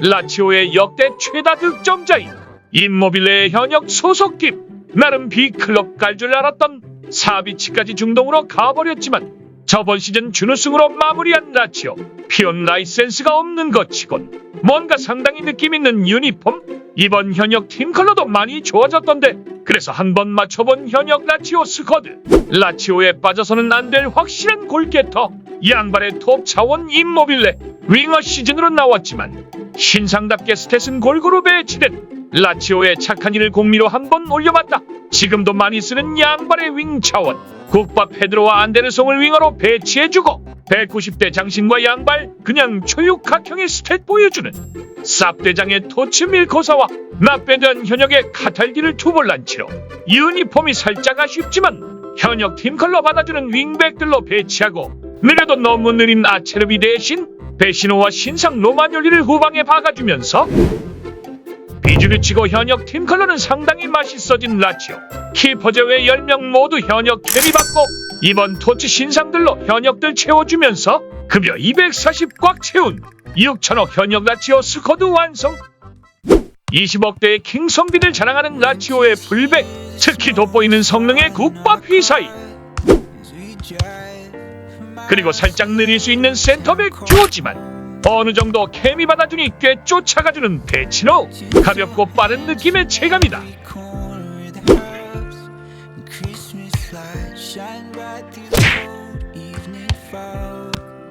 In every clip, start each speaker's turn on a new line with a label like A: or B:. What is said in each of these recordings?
A: 라치오의 역대 최다 득점자인 임모빌레의 현역 소속팀. 나름 B클럽 갈 줄 알았던 사비치까지 중동으로 가버렸지만 저번 시즌 준우승으로 마무리한 라치오. 피온 라이센스가 없는 것 치곤 뭔가 상당히 느낌 있는 유니폼. 이번 현역 팀 컬러도 많이 좋아졌던데 그래서 한번 맞춰본 현역 라치오 스쿼드. 라치오에 빠져서는 안 될 확실한 골게터 양발의 톱 차원 임모빌레 윙어 시즌으로 나왔지만 신상답게 스탯은 골고루 배치된 라치오의 착한 이를 공미로 한번 올려봤다. 지금도 많이 쓰는 양발의 윙 차원. 국밥 페드로와 안데르송을 윙어로 배치해주고 190대 장신과 양발 그냥 초육각형의 스탯 보여주는 쌉대장의 토츠 밀코사와 나빼드한 현역의 카탈디를 투볼란치로 유니폼이 살짝 아쉽지만 현역 팀 컬러 받아주는 윙백들로 배치하고 느려도 너무 느린 아체르비 대신 베시노와 신상 로마뇰리를 후방에 박아주면서 비주를 치고 현역 팀 컬러는 상당히 맛있어진 라치오. 키퍼 제외 10명 모두 현역 캐리 받고 이번 토치 신상들로 현역들 채워주면서 급여 240 꽉 채운 6천억 현역 라치오 스쿼드 완성. 20억대의 킹성비를 자랑하는 라치오의 불백 특히 돋보이는 성능의 국밥 휘사이 그리고 살짝 느릴 수 있는 센터백 듀오지만 어느 정도 케미 받아주니 꽤 쫓아가주는 베치노. 가볍고 빠른 느낌의 체감이다.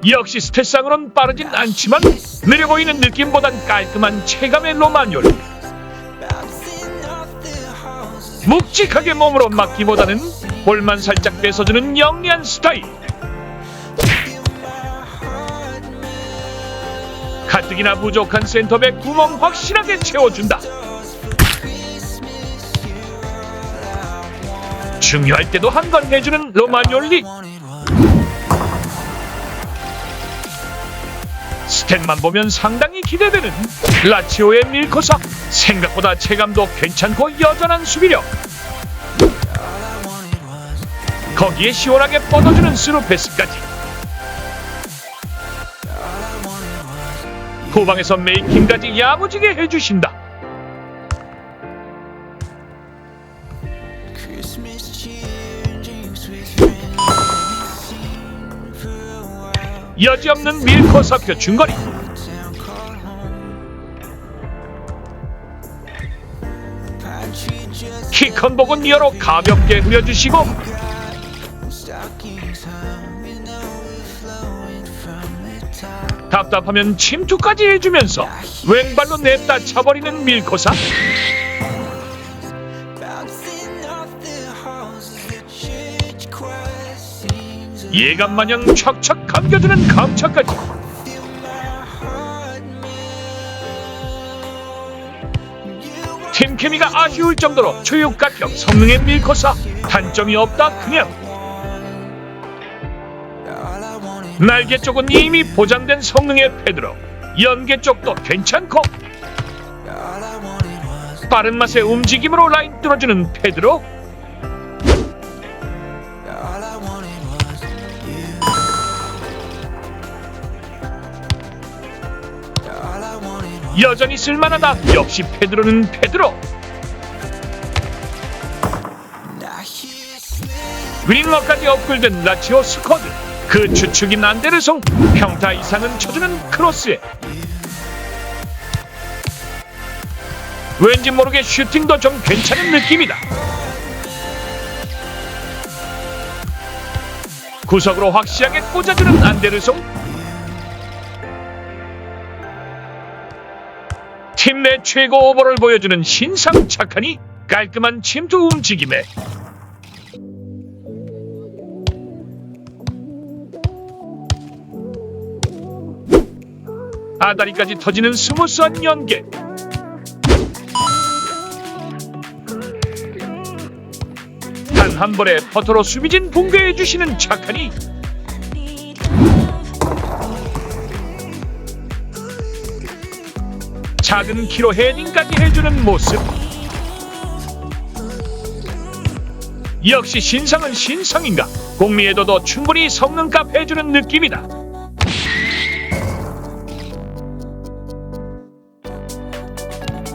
A: 역시 스탯상으론 빠르진 않지만 느려 보이는 느낌보단 깔끔한 체감의 로마뇰 묵직하게 몸으로 막기보다는 볼만 살짝 뺏어주는 영리한 스타일 가뜩이나 부족한 센터백 구멍 확실하게 채워준다. 중요할 때도 한건 해주는 로마뇰리. 스탯만 보면 상당히 기대되는 라치오의 밀코사 생각보다 체감도 괜찮고 여전한 수비력. 거기에 시원하게 뻗어주는 스루 패스까지 후방에서 메이킹까지 야무지게 해주신다. 여지없는 밀코 사표 중거리. 키컨 복은 니어로 가볍게 후려주시고 답답하면 침투까지 해주면서 왼발로 냅다 차버리는 밀코사. 예감마냥 척척 감겨주는 감차까지. 팀 케미가 아쉬울 정도로 초육각형 성능의 밀코사. 단점이 없다 그냥 날개 쪽은 이미 보장된 성능의 패드로 연계 쪽도 괜찮고 빠른 맛의 움직임으로 라인 뚫어주는 패드로 여전히 쓸만하다 역시 페드로는 페드로 윙어까지 업글된 라치오 스쿼드 그 추측인 안데르송 평타 이상은 쳐주는 크로스에. 왠지 모르게 슈팅도 좀 괜찮은 느낌이다. 구석으로 확실하게 꽂아주는 안데르송 팀 내 최고 오버를 보여주는 신상 착하니 깔끔한 침투 움직임에 아다리까지 터지는 스무스한 연계. 단 한 번에 퍼터로 수비진 붕괴해 주시는 착하니. 작은 키로 헤딩까지 해주는 모습. 역시 신상은 신상인가? 공미에도도 충분히 성능값 해주는 느낌이다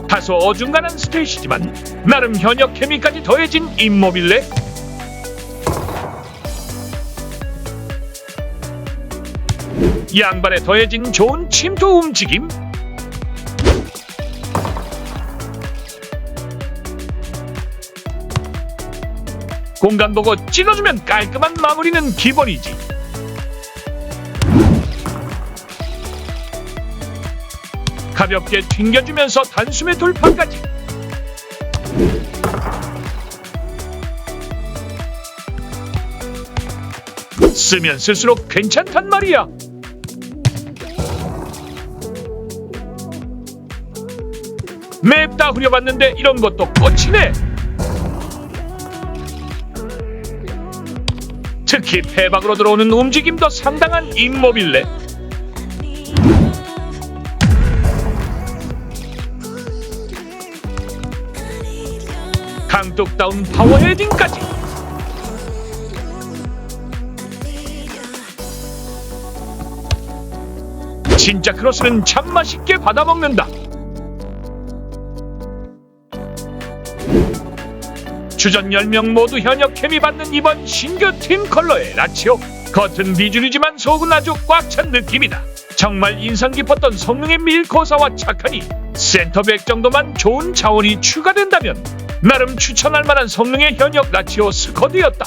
A: 다소 어중간한 스테이시지만 나름 현역 케미까지 더해진 임모빌레. 양발에 더해진 좋은 침투 움직임. 공간 보고 찔러주면 깔끔한 마무리는 기본이지 가볍게 튕겨주면서 단숨에 돌파까지. 쓰면 쓸수록 괜찮단 말이야. 맵다 후려봤는데 이런 것도 꽂히네. 특히 패박으로 들어오는 움직임도 상당한 임모빌레 강뚝다운 파워 헤딩까지. 진짜 크로스는 참 맛있게 받아먹는다. 주전 10명 모두 현역 케미 받는 이번 신규 팀 컬러의 라치오. 겉은 비주류지만 속은 아주 꽉 찬 느낌이다. 정말 인상 깊었던 성능의 밀코사와 착하니 센터백 정도만 좋은 자원이 추가된다면 나름 추천할 만한 성능의 현역 라치오 스쿼드였다